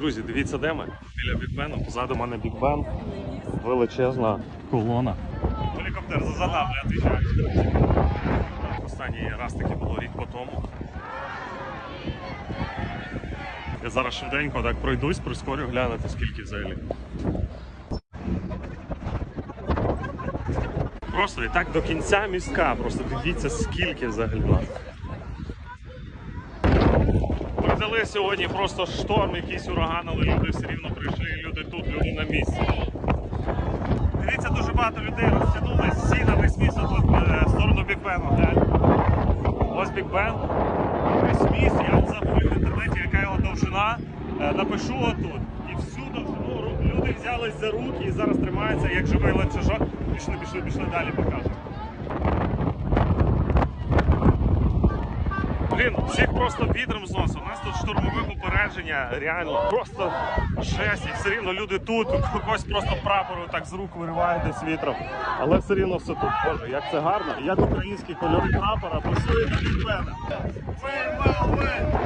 Друзі, дивіться, де ми? Біля Бікбену. Позаду мене Бікбен. Величезна колона. Гелікоптер зазадав, не відповідаю. Останній раз таки було рік по тому. Я зараз швиденько так пройдусь, прискорю глянути, скільки взагалі. Просто і так до кінця містка. Просто дивіться, скільки взагалі нас. Передали сьогодні просто шторм, якийсь ураган, але люди все рівно прийшли, люди тут, люди на місці. Дивіться, дуже багато людей розтягнулись всі на весь місто тут е, в сторону Бікбену. Ось Бікбен. Весь міст, я от забув в інтернеті, яка його довжина. Е, Напишу отут. І всю довжину люди взялись за руки і зараз тримаються як живий ланцюжок. Пішли, пішли, пішли далі покажу. Блін, всіх просто вітром зносить. У нас тут штурмове попередження, реально просто жесть. І все рівно люди тут, когось просто прапору так з рук вириває десь вітром. Але все рівно все тут. Боже, як це гарно. Як українські кольори прапора пасують до мене. Ми, ми, win!